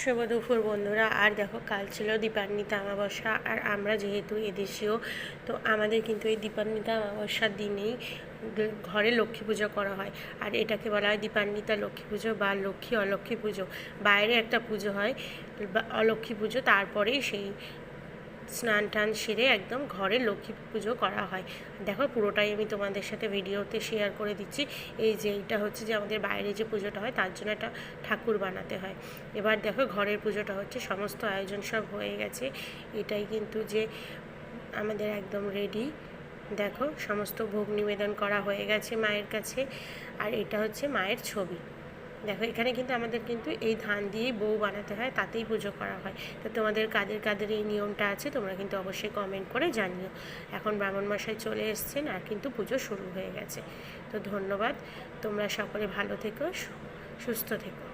শুভ দুপুর বন্ধুরা। আর দেখো, কাল ছিল দীপান্বিতা অমাবস্যা, আর আমরা যেহেতু এদেশীয়, তো আমাদের কিন্তু এই দীপান্বিতা অমাবস্যার দিনেই ঘরে লক্ষ্মী পুজো করা হয়। আর এটাকে বলা হয় দীপান্বিতা লক্ষ্মী পুজো বা লক্ষ্মী অলক্ষ্মী পুজো। বাইরে একটা পুজো হয় অলক্ষ্মী পুজো, তারপরেই সেই স্নান টান সেরে একদম ঘরে লক্ষ্মী পুজো করা হয়। দেখো পুরোটাই আমি তোমাদের সাথে ভিডিওতে শেয়ার করে দিচ্ছি। এই যে এইটা হচ্ছে যে আমাদের বাইরে যে পুজোটা হয়, তার জন্য একটা ঠাকুর বানাতে হয়। এবার দেখো ঘরের পুজোটা হচ্ছে, সমস্ত আয়োজন সব হয়ে গেছে। এটাই কিন্তু যে আমাদের একদম রেডি দেখো সমস্ত ভোগ নিবেদন করা হয়ে গেছে মায়ের কাছে। আর এটা হচ্ছে মায়ের ছবি। দেখো, এখানে কিন্তু আমাদের কিন্তু এই ধান দিয়ে বউ বানাতে হয়, তাতেই পুজো করা হয়। তো তোমাদের কাদের কাদের এই নিয়মটা আছে, তোমরা কিন্তু অবশ্যই কমেন্ট করে জানিও। এখন ব্রাহ্মণ মশাই চলে এসছেন আর কিন্তু পুজো শুরু হয়ে গেছে। তো ধন্যবাদ, তোমরা সকলে ভালো থেকো সুস্থ থেকো।